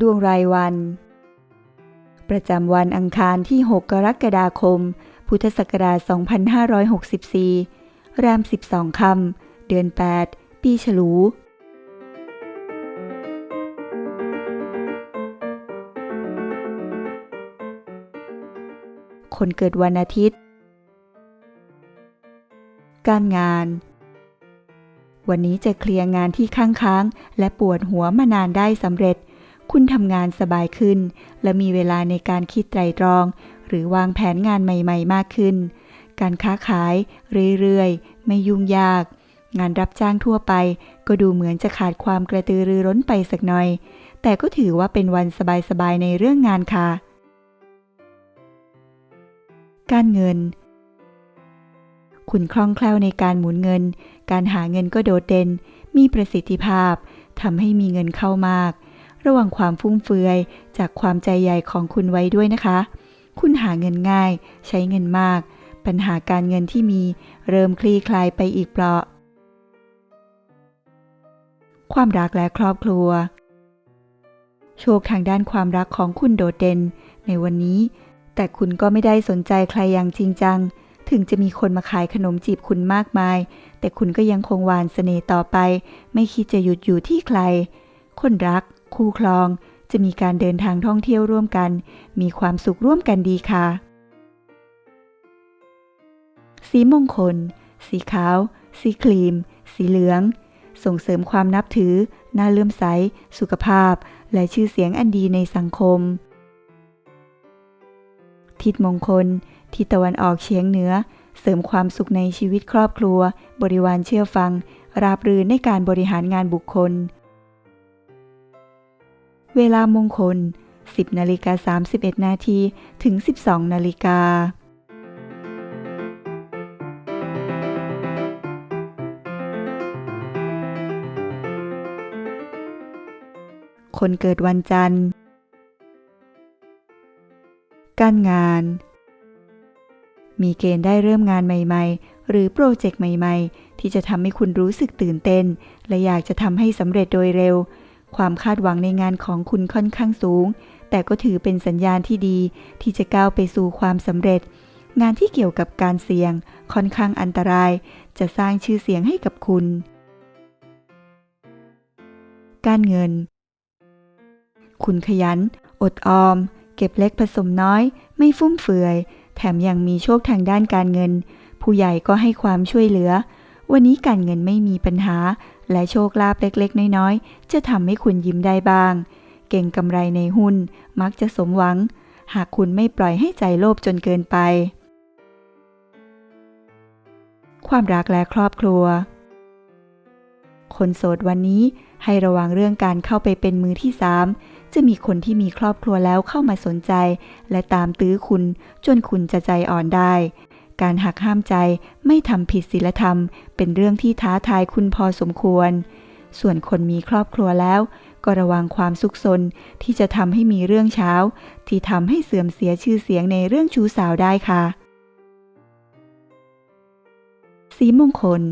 ดวงรายวัน ประจำวันอังคารที่ 6 กรกฎาคม พุทธศักราช 2564 แรม 12 คำ เดือน 8 ปีฉลู คนเกิดวันอาทิตย์ การงานวันนี้จะเคลียร์งานที่ค้างค้างและปวดหัวมานานได้สำเร็จ คุณทำงานสบายขึ้น และมีเวลาในการคิดไตรตรอง หรือวางแผนงานใหม่ๆ มากขึ้น การค้าขาย เรื่อยๆ ไม่ยุ่งยาก งานรับจ้างทั่วไป ก็ดูเหมือนจะขาดความกระตือรือร้นไปสักหน่อย แต่ก็ถือว่าเป็นวันสบายๆ ในเรื่องงานค่ะ การเงิน คุณคล่องแคล่วในการหมุนเงิน การหาเงินก็โดดเด่น มีประสิทธิภาพทำให้มีเงินเข้ามาก ระวังความฟุ่มเฟือย จากความใจใหญ่ของคุณไว้ด้วยนะคะ คุณหาเงินง่าย ใช้เงินมาก ปัญหาการเงินที่มีเริ่มคลี่คลายไปอีกเปราะ ความรักและครอบครัว โชคทางด้านความรักของคุณโดดเด่น ในวันนี้ แต่คุณก็ไม่ได้สนใจใครอย่างจริงจัง ถึงจะมีคนมาขายขนมจีบคุณมากมาย แต่คุณก็ยังคงหวานเสน่ห์ต่อไป ไม่คิดจะหยุดอยู่ที่ใคร คนรัก คู่ครอง จะมีการเดินทางท่องเที่ยวร่วมกัน มีความสุขร่วมกันดีค่ะ สีมงคล สีขาว สีครีม สีเหลือง ส่งเสริมความนับถือ น่าเลื่อมใส สุขภาพ และชื่อเสียงอันดีในสังคม ทิศมงคล ทิศตะวันออกเฉียงเหนือ เสริมความสุขในชีวิตครอบครัว บริวารเชื่อฟัง ราบรื่นในการบริหารงานบุคคล เวลามงคล 10นาฬิกา31 นาทีถึง 12นาฬิกาคนเกิดวันจันทร์ การงาน มีเกณฑ์ได้เริ่มงานใหม่ๆ หรือโปรเจกต์ใหม่ๆ ที่จะทำให้คุณรู้สึกตื่นเต้น และอยากจะทำให้สำเร็จโดยเร็ว ความคาดหวังในงานของคุณค่อนข้างสูง แต่ก็ถือเป็นสัญญาณที่ดี ที่จะก้าวไปสู่ความสำเร็จ งานที่เกี่ยวกับการเสี่ยง ค่อนข้างอันตราย จะสร้างชื่อเสียงให้กับคุณ การเงิน คุณขยัน อดออม เก็บเล็กผสมน้อย ไม่ฟุ่มเฟือย แถมยังมีโชคทางด้านการเงิน ผู้ใหญ่ก็ให้ความช่วยเหลือ วันนี้การเงินไม่มีปัญหา และโชคลาภเล็กๆ น้อยๆ จะทำให้คุณยิ้มได้บ้าง เก่งกำไรในหุ้นมักจะสมหวัง หากคุณไม่ปล่อยให้ใจโลภจนเกินไป ความรักและครอบครัว คนโสดวันนี้ให้ระวังเรื่องการเข้าไปเป็นมือที่สามจะมีคนที่มีครอบครัวแล้วเข้ามาสนใจ และตามตื้อคุณจนคุณจะใจอ่อนได้ การหักห้ามใจไม่ทำผิดศีลธรรม เป็นเรื่องที่ท้าทายคุณพอสมควร ส่วนคนมีครอบครัวแล้ว ก็ระวังความสุขสนที่จะทำให้มีเรื่องเช้า ที่ทำให้เสื่อมเสียชื่อเสียงในเรื่องชู้สาวได้ค่ะ สีมงคล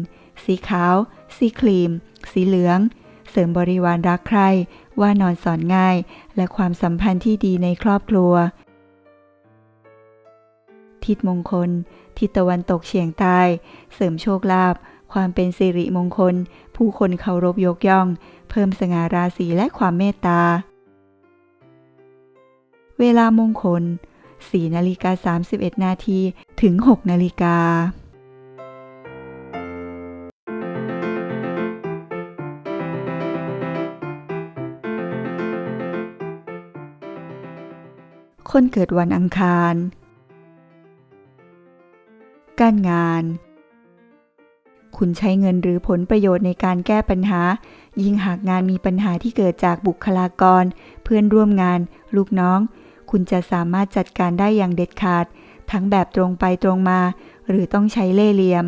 สีขาว สีครีม สีเหลือง เสริมบริวารรักใคร ว่านอนสอนง่าย และความสัมพันธ์ที่ดีในครอบครัว ทิศมงคล ทิศตะวันตกเฉียงใต้ เสริมโชคลาภความเป็นสิริมงคล ผู้คนเคารพยกย่อง เพิ่มสง่าราศีและความเมตตา เวลามงคล 4 นาฬิกา 31 นาทีถึง 6 นาฬิกาคนเกิดวันอังคาร การงาน คุณใช้เงินหรือผลประโยชน์ในการแก้ปัญหา ยิ่งหากงานมีปัญหาที่เกิดจากบุคลากร เพื่อนร่วมงาน ลูกน้อง คุณจะสามารถจัดการได้อย่างเด็ดขาด ทั้งแบบตรงไปตรงมา หรือต้องใช้เล่ห์เหลี่ยม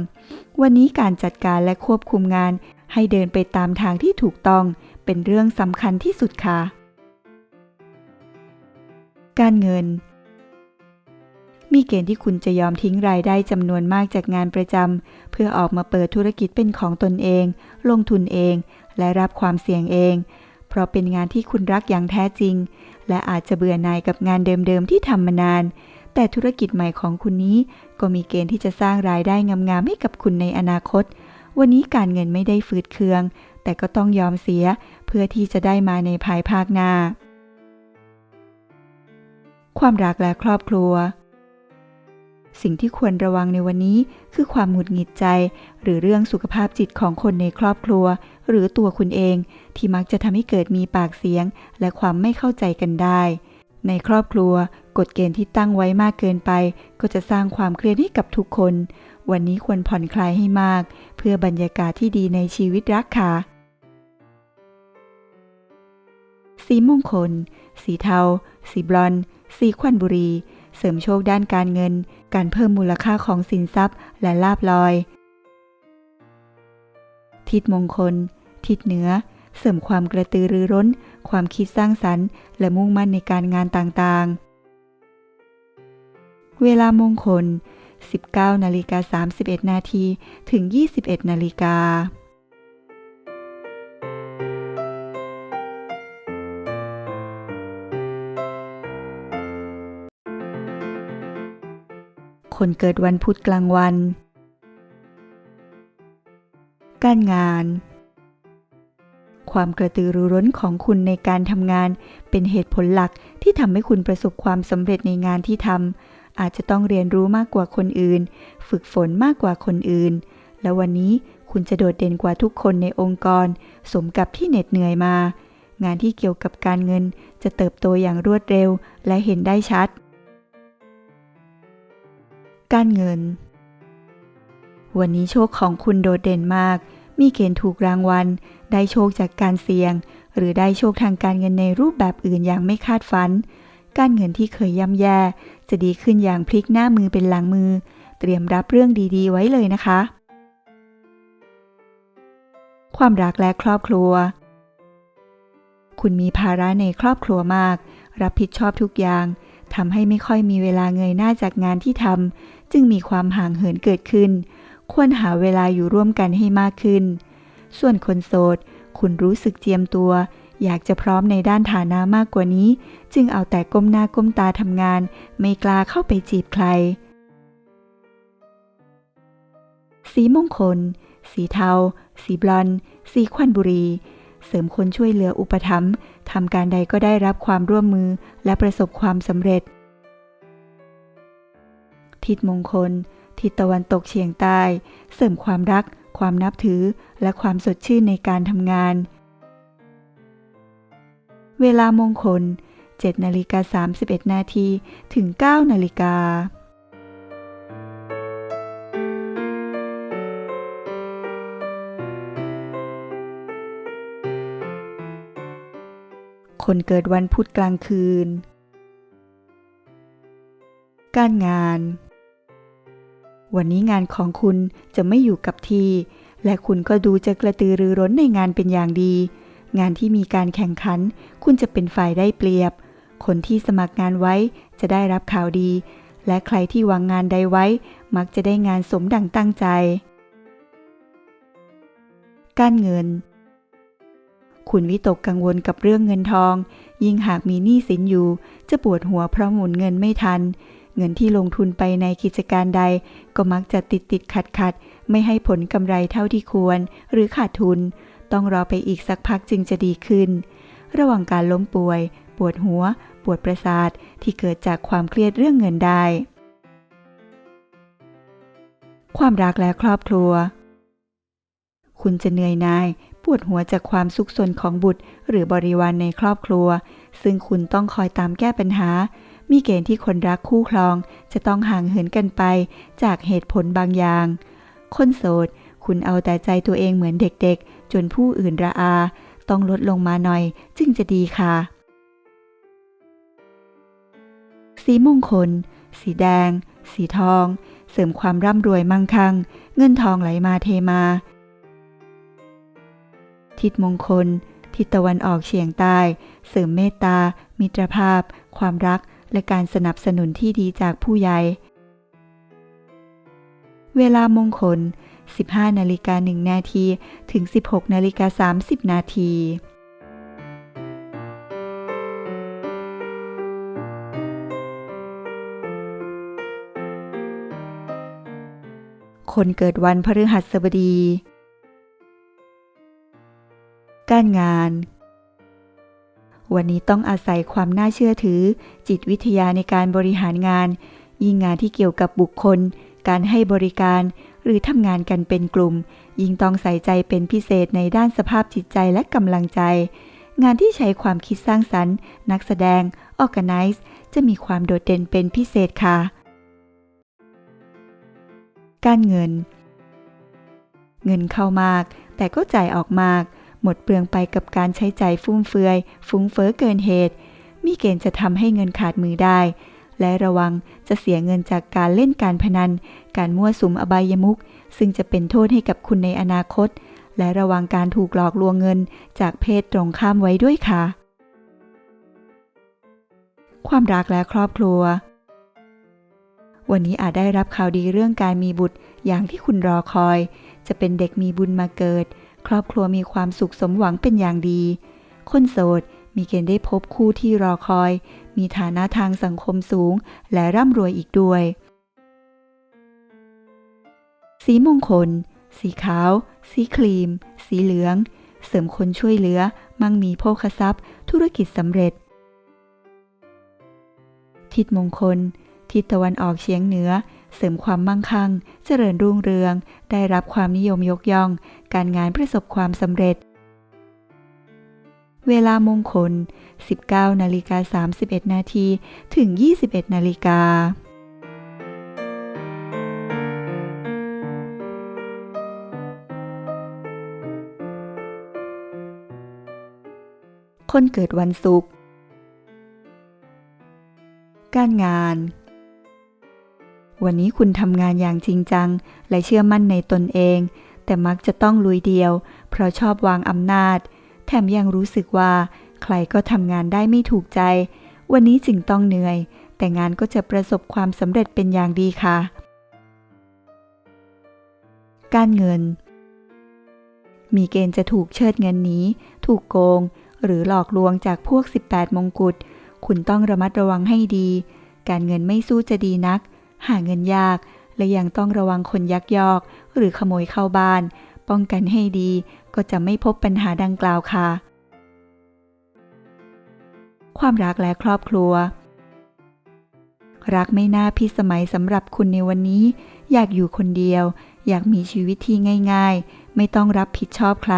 วันนี้การจัดการและควบคุมงาน ให้เดินไปตามทางที่ถูกต้อง เป็นเรื่องสำคัญที่สุดค่ะการเงิน มีเกณฑ์ที่คุณจะยอมทิ้งรายได้จำนวนมากจากงานประจำเพื่อออกมาเปิดธุรกิจเป็นของตนเอง ลงทุนเอง และรับความเสี่ยงเอง เพราะเป็นงานที่คุณรักอย่างแท้จริง และอาจจะเบื่อหน่ายกับงานเดิมๆที่ทำมานาน แต่ธุรกิจใหม่ของคุณนี้ ก็มีเกณฑ์ที่จะสร้างรายได้งามๆให้กับคุณในอนาคต วันนี้การเงินไม่ได้ฟืดเคือง แต่ก็ต้องยอมเสีย เพื่อที่จะได้มาในภายภาคหน้าความรักและครอบครัว สิ่งที่ควรระวังในวันนี้ คือความหงุดหงิดใจ หรือเรื่องสุขภาพจิตของคนในครอบครัว หรือตัวคุณเอง ที่มักจะทำให้เกิดมีปากเสียง และความไม่เข้าใจกันได้ ในครอบครัว กฎเกณฑ์ที่ตั้งไว้มากเกินไป ก็จะสร้างความเครียดให้กับทุกคน วันนี้ควรผ่อนคลายให้มาก เพื่อบรรยากาศที่ดีในชีวิตรักค่ะสีมงคล สีเทา สีบลอนด์สีควันบุรี เสริมโชคด้านการเงิน การเพิ่มมูลค่าของสินทรัพย์และลาบลอย ทิศมงคล ทิศเหนือ เสริมความกระตือรือร้น ความคิดสร้างสรรค์ และมุ่งมั่นในการงานต่างๆ เวลามงคล 19นาฬิกา31นาทีถึง 21นาฬิกา คนเกิดวันพุธกลางวัน การงาน ความกระตือรือร้นของคุณในการทำงานเป็นเหตุผลหลักที่ทำให้คุณประสบความสำเร็จในงานที่ทำอาจจะต้องเรียนรู้มากกว่าคนอื่น ฝึกฝนมากกว่าคนอื่น และวันนี้คุณจะโดดเด่นกว่าทุกคนในองค์กร สมกับที่เหน็ดเหนื่อยมา งานที่เกี่ยวกับการเงินจะเติบโตอย่างรวดเร็วและเห็นได้ชัด การเงิน วันนี้โชคของคุณโดดเด่นมาก มีเกณฑ์ถูกรางวัล ได้โชคจากการเสี่ยง หรือได้โชคทางการเงินในรูปแบบอื่นอย่างไม่คาดฝัน การเงินที่เคยย่ำแย่ จะดีขึ้นอย่างพลิกหน้ามือเป็นหลังมือ เตรียมรับเรื่องดีๆ ไว้เลยนะคะ ความรักและครอบครัว คุณมีภาระในครอบครัวมาก รับผิดชอบทุกอย่างทำให้ไม่ค่อยมีเวลาเงยหน้าจากงานที่ทำ จึงมีความห่างเหินเกิดขึ้น ควรหาเวลาอยู่ร่วมกันให้มากขึ้น ส่วนคนโสด คุณรู้สึกเจียมตัว อยากจะพร้อมในด้านฐานะมากกว่านี้ จึงเอาแต่ก้มหน้าก้มตาทำงาน ไม่กล้าเข้าไปจีบใคร สีมงคล สีเทา สีบลอนด์สีควันบุรี เสริมคนช่วยเหลืออุปถัมภ์ทำการใดก็ได้รับความร่วมมือและประสบความสำเร็จ ทิศมงคล ทิศตะวันตกเฉียงใต้ เสริมความรัก ความนับถือ และความสดชื่นในการทำงาน เวลามงคล 7นาฬิกา31 นาทีถึง 9นาฬิกาคนเกิดวันพุธกลางคืน การงาน วันนี้งานของคุณจะไม่อยู่กับที่และคุณก็ดูจะกระตือรือร้นในงานเป็นอย่างดี งานที่มีการแข่งขัน คุณจะเป็นฝ่ายได้เปรียบ คนที่สมัครงานไว้จะได้รับข่าวดี และใครที่วังงานใดไว้ มักจะได้งานสมดังตั้งใจ การเงิน คุณวิตกกังวลกับเรื่องเงินทอง ยิ่งหากมีหนี้สินอยู่ จะปวดหัวเพราะหมุนเงินไม่ทัน เงินที่ลงทุนไปในกิจการใด ก็มักจะติดติดขัดขัดไม่ให้ผลกำไรเท่าที่ควร หรือขาดทุน ต้องรอไปอีกสักพักจึงจะดีขึ้น ระหว่างการล้มป่วย ปวดหัว ปวดประสาทที่เกิดจากความเครียดเรื่องเงินได้ ความรักและครอบครัว คุณจะเหนื่อยหน่ายปวดหัวจากความสุขสนของบุตร หรือบริวารในครอบครัว ซึ่งคุณต้องคอยตามแก้ปัญหา มีเกณฑ์ที่คนรักคู่ครองจะต้องห่างเหินกันไปจากเหตุผลบางอย่าง คนโสด คุณเอาแต่ใจตัวเองเหมือนเด็กๆ จนผู้อื่นระอา ต้องลดลงมาหน่อยจึงจะดีค่ะ สีมงคล สีแดง สีทอง เสริมความร่ำรวยมั่งคั่ง เงินทองไหลมาเทมา ทิศมงคล ทิศตะวันออกเฉียงใต้ เสริมเมตตา มิตรภาพ ความรัก และการสนับสนุนที่ดีจากผู้ใหญ่ เวลามงคล 15นาฬิกา1นาทีถึง 16นาฬิกา30นาทีคนเกิดวันพฤหัสบดี การงาน วันนี้ต้องอาศัยความน่าเชื่อถือ จิตวิทยาในการบริหารงาน ยิ่งงานที่เกี่ยวกับบุคคล การให้บริการ หรือทำงานกันเป็นกลุ่ม ยิ่งต้องใส่ใจเป็นพิเศษในด้านสภาพจิตใจและกำลังใจ งานที่ใช้ความคิดสร้างสรรค์ นักแสดง organize จะมีความโดดเด่นเป็นพิเศษค่ะ การเงิน เงินเข้ามาก แต่ก็จ่ายออกมาก หมดเปลืองไปกับการใช้ใจ่ายฟุ่มเฟือย ฟุ้งเฟ้อเกินเหตุ มีเกณฑ์จะทำให้เงินขาดมือได้ และระวังจะเสียเงินจากการเล่นการพนัน การมั่วสุมอบายมุขซึ่งจะเป็นโทษให้กับคุณในอนาคต และระวังการถูกหลอกลวงเงินจากเพศตรงข้ามไว้ด้วยค่ะ ความรักและครอบครัววันนี้อาจได้รับข่าวดีเรื่องการมีบุตรอย่างที่คุณรอคอย จะเป็นเด็กมีบุญมาเกิด ครอบครัวมีความสุขสมหวังเป็นอย่างดี คนโสดมีเกณฑ์ได้พบคู่ที่รอคอย มีฐานะทางสังคมสูง และร่ำรวยอีกด้วย สีมงคล สีขาว สีครีม สีเหลือง เสริมคนช่วยเหลือ มั่งมีโภคทรัพย์ ธุรกิจสำเร็จ ทิศมงคล ทิศตะวันออกเฉียงเหนือ เสริมความมั่งคั่ง เจริญรุ่งเรือง ได้รับความนิยมยกย่อง การงานประสบความสำเร็จ เวลามงคล 19นาฬิกา31 นาทีถึง 21นาฬิกาคนเกิดวันศุกร์การงาน วันนี้คุณทำงานอย่างจริงจัง และเชื่อมั่นในตนเอง แต่มักจะต้องลุยเดียว เพราะชอบวางอำนาจ แถมยังรู้สึกว่า ใครก็ทำงานได้ไม่ถูกใจ วันนี้จึงต้องเหนื่อย แต่งานก็จะประสบความสำเร็จเป็นอย่างดีค่ะ การเงิน มีเกณฑ์จะถูกเชิดเงินหนี้ถูกโกง หรือหลอกลวงจากพวก 18 มงกุฎคุณต้องระมัดระวังให้ดี การเงินไม่สู้จะดีนัก หาเงินยาก และยังต้องระวังคนยักยอก หรือขโมยเข้าบ้าน ป้องกันให้ดีก็จะไม่พบปัญหาดังกล่าวค่ะ ความรักและครอบครัว รักไม่น่าพิสมัยสำหรับคุณในวันนี้ อยากอยู่คนเดียว อยากมีชีวิตที่ง่าย ๆ ไม่ต้องรับผิดชอบใคร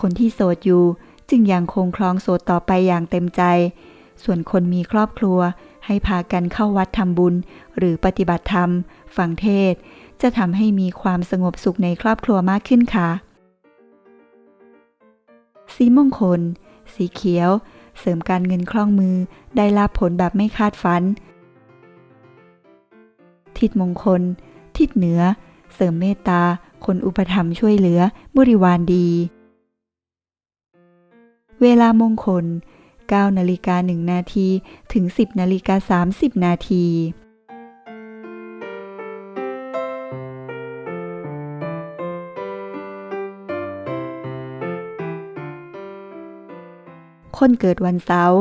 คนที่โสดอยู่ จึงยังคงคลองโสดต่อไปอย่างเต็มใจ ส่วนคนมีครอบครัว ให้พากันเข้าวัดทำบุญ หรือปฏิบัติธรรม ฟังเทศ จะทำให้มีความสงบสุขในครอบครัวมากขึ้นค่ะ สีมงคล สีเขียว เสริมการเงินคล่องมือ ได้ลาบผลแบบไม่คาดฝัน ทิศมงคล ทิศเหนือ เสริมเมตตา คนอุปถัมภ์ช่วยเหลือ บริวารดี เวลามงคล 9นาฬิกา1นาทีถึง 10นาฬิกา30 นาทีคนเกิดวันเสาร์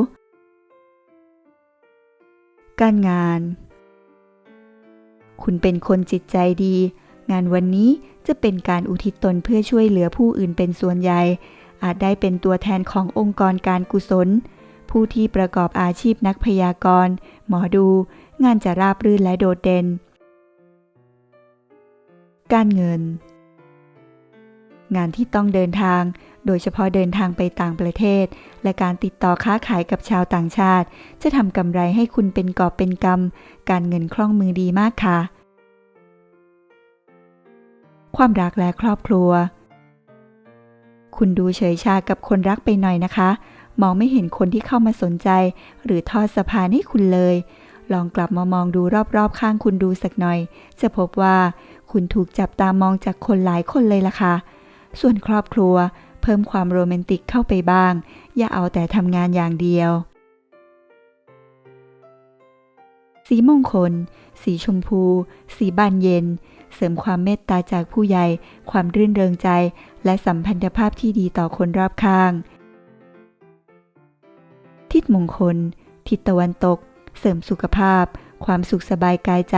การงาน คุณเป็นคนจิตใจดี งานวันนี้จะเป็นการอุทิศตนเพื่อช่วยเหลือผู้อื่นเป็นส่วนใหญ่ อาจได้เป็นตัวแทนขององค์กรการกุศล ผู้ที่ประกอบอาชีพนักพยากรณ์ หมอดู งานจะราบรื่นและโดดเด่น การเงิน งานที่ต้องเดินทาง โดยเฉพาะเดินทางไปต่างประเทศ และการติดต่อค้าขายกับชาวต่างชาติ จะทำกำไรให้คุณเป็นกอบเป็นกำ การเงินคล่องมือดีมากค่ะ ความรักและครอบครัวคุณดูเฉยชากับคนรักไปหน่อยนะคะ มองไม่เห็นคนที่เข้ามาสนใจ หรือทอดสะพานให้คุณเลย ลองกลับมามองดูรอบๆ ข้างคุณดูสักหน่อย จะพบว่าคุณถูกจับตามองจากคนหลายคนเลยล่ะค่ะ ส่วนครอบครัว เพิ่มความโรแมนติกเข้าไปบ้าง อย่าเอาแต่ทำงานอย่างเดียว สีมงคล สีชมพู สีบานเย็น เสริมความเมตตาจากผู้ใหญ่ ความรื่นเริงใจ และสัมพันธภาพที่ดีต่อคนรอบข้าง ทิศมงคล ทิศตะวันตก เสริมสุขภาพ ความสุขสบายกายใจ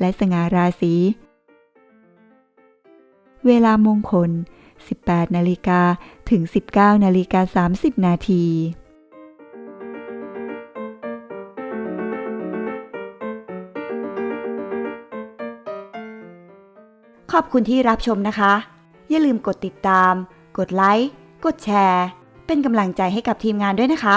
และสง่าราศี เวลามงคล 18 นาฬิกาถึง 19 นาฬิกา 30 นาทีขอบคุณที่รับชมนะคะ อย่าลืมกดติดตาม กดไลค์ กดแชร์ เป็นกำลังใจให้กับทีมงานด้วยนะคะ